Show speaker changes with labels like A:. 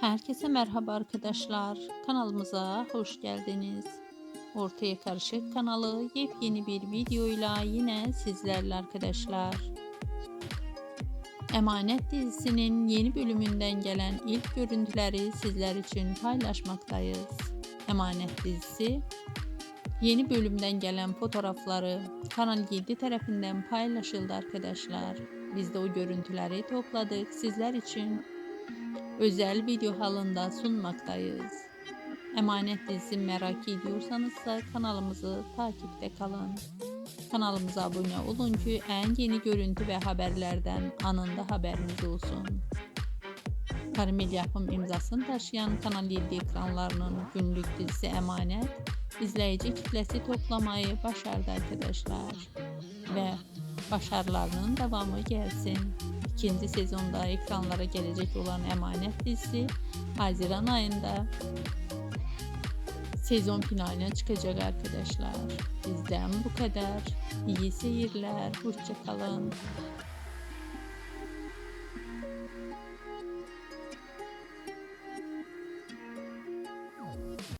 A: Herkese merhaba arkadaşlar. Kanalımıza hoş geldiniz. Ortaya Karışık kanalı yepyeni bir videoyla yine sizlerle arkadaşlar. Emanet dizisinin yeni bölümünden gelen ilk görüntüleri sizler için paylaşmaktayız. Emanet dizisi yeni bölümden gelen fotoğrafları Kanal 7 tarafından paylaşıldı arkadaşlar. Biz de o görüntüleri topladık sizler için özel video halinde sunmaktayız. Emanet dizisi merak ediyorsanız kanalımızı takipte kalın. Kanalımıza abone olun ki en yeni görüntü ve haberlerden anında haberiniz olsun. Karimel yapım imzasını taşıyan Kanal 7 ekranlarının günlük dizisi Emanet izleyici kitlesi toplamayı başardı arkadaşlar. Ve başarılarının devamı gelsin. İkinci sezonda ekranlara gelecek olan Emanet dizisi Haziran ayında sezon finaline çıkacak arkadaşlar. Bizden bu kadar. İyi seyirler. Hoşçakalın.